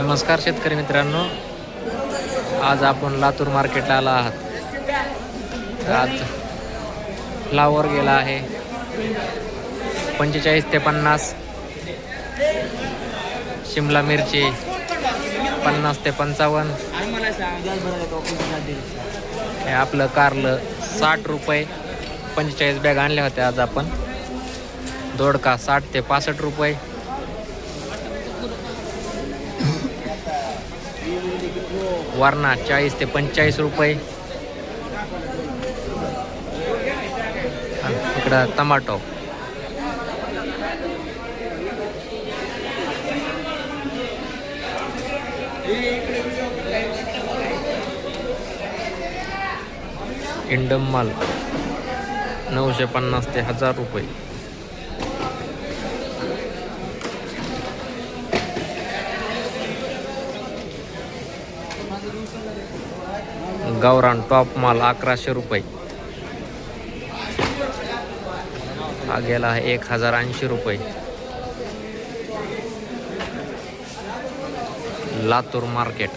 नमस्कार शेतकरी मित्रांनो. आज आपण लातूर मार्केटला आला आहात. आज फ्लावर गेला आहे. पंचेचाळीस ते पन्नास. शिमला मिरची पन्नास ते पंचावन्न. हे आपलं कारलं साठ रुपये. पंचेचाळीस बॅग आणल्या होत्या आज आपण. दोडका साठ ते पासष्ट रुपये. वारणा चाळीस ते पंचेचाळीस रुपये. आणि इकडं टमाटो. इंडम माल नऊशे पन्नास ते हजार रुपये. गावरान टॉप माल अकराशे रुपये. हा गेला आहे एक हजार ऐंशी रुपये. लातूर मार्केट.